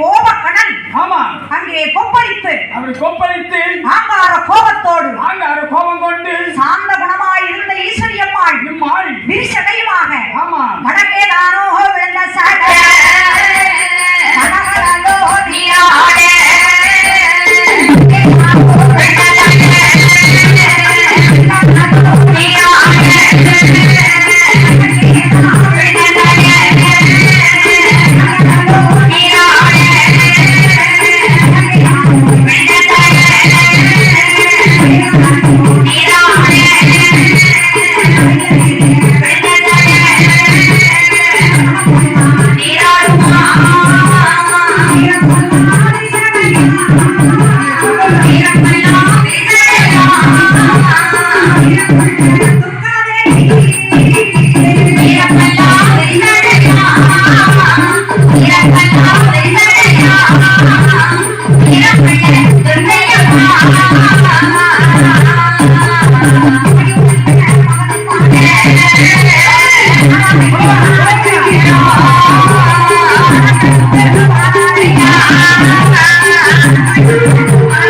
கோபக்கடன் ஆமா. அங்கே கொப்பளித்து அப்படி கொப்பளித்து ஆங்கார கோபத்தோடு ஆங்கார கோபம் கொண்டு சாந்த குணமாய் இருந்த ஈஸ்வரியம்மாள் இம்மாள் Thank you.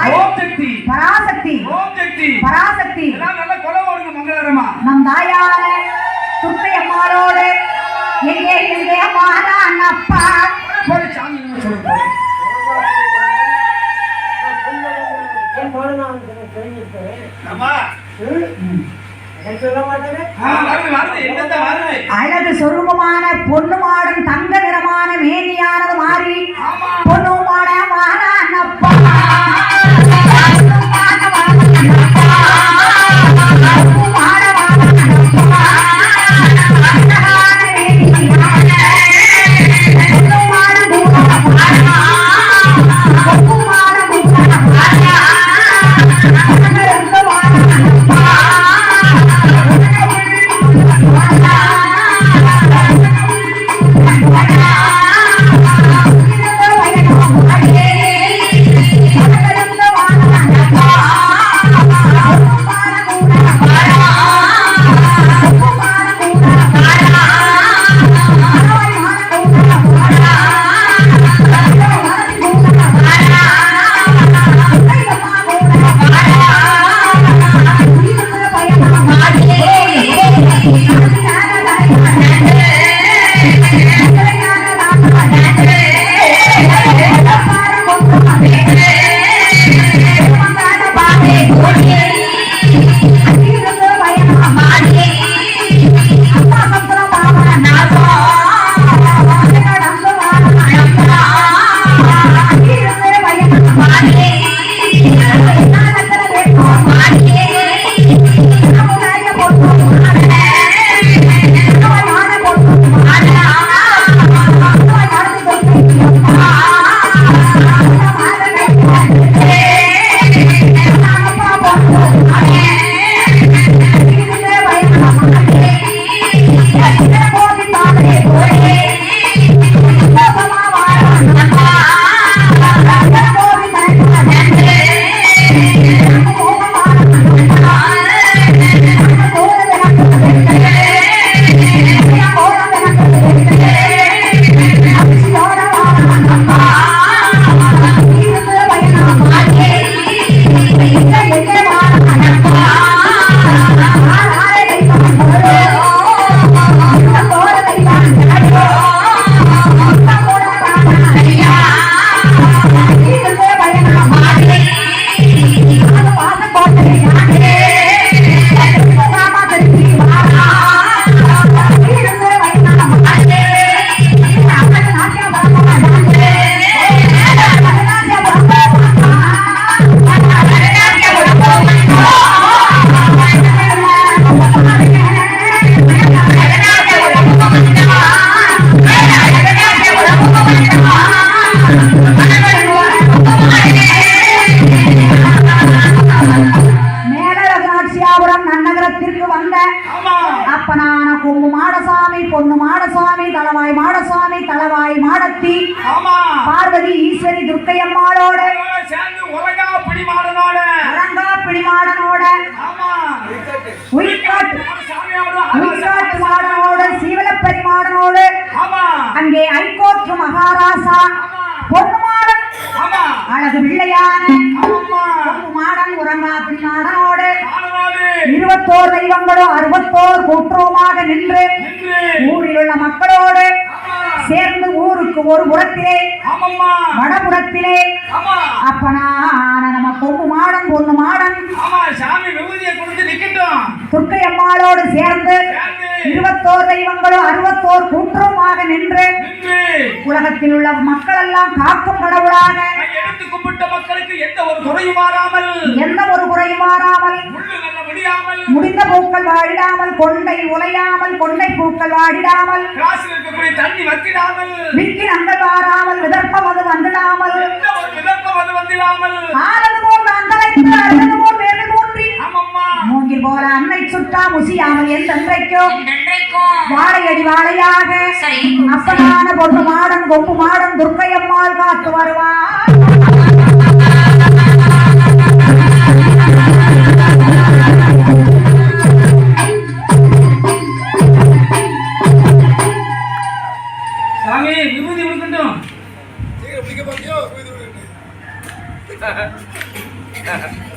பராசக்தி. பராசக்தி. பராசக்தி நல்ல கொலை ஓடுங்க மங்களகரமா. நம் தாயார துர்க்கை அம்மாளோடு எங்கே எங்கே மாதா அண்ணப்பா ஒரு சாமி சொல்லுங்க. அழகு சொருபமான பொண்ணு மாடன் தங்க நிறமான மேனியானது மாறி பொண்ணு மாட வாரானப்பா கொங்கு மாடசாமி பொண்ணு மாடசாமி தளவாய் மாடசாமி தளவாய் மாடத்தி. ஆமா. பார்வதி ஈஸ்வரி சேர்ந்து உலகா பிடிமாடனோட. மாடனோட சீவலப்பரி மாடனோடு ஆமா. அங்கே ஐகோற்று மகாராசா. பொண்ணு மாடன். ஆமா. அழகு பிள்ளையான. மாடன் பிடிமாடனோடு மாடனோடு இருபத்தோர் தெய்வங்களும் அறுபத்தோர் கூட்டுறவுமாக நின்று ஊரில் உள்ள மக்களோடு சேர்ந்து ஊருக்கு ஒரு புறத்திலே ஆமாம்மா வடபுறத்திலே ஆமா அப்பனான நம்ம கொங்கு மாடன் பொண்ணு மாடன் ஆமா சாமி விபூதியை கொடுத்து நிக்கட்டும் துர்க்கை அம்மாளோடு சேர்ந்து சேர்ந்து இருபத்தோர் தெய்வங்களும் அறுபத்தோர் கூட்டுறவுமாக நின்று உலகத்தில் உள்ள மக்கள் எல்லாம் காக்கும் கடவுளாக நான் எடுத்து கும்பிட்ட மக்களுக்கு எந்த ஒரு குறையும் மாறாமல் எந்த ஒரு குறையும் மாறாமல் முள்ளு நல்ல முடியாமல் முடிந்த பூக்கள் வாடிடாமல் கொண்டை உலையாமல் கொண்டை பூக்கள் வாடிடாமல் தண்ணி வத்திடாமல் விக்கி நங்கள் வாராமல் விதர்ப்பம் அது வந்துடாமல் விதப்பம் அது வந்திடாமல். ஆனது போல் அந்தலைத்து அழுது போல் போல அன்னை சுட்டா முசியாமல் என் தந்தைக்கும் வாழையடி வாழையாக. அப்பனான பொண்ணு மாடன் கொம்பு மாடன் துர்க்கையம்மாள் காத்து வருவார் சாமி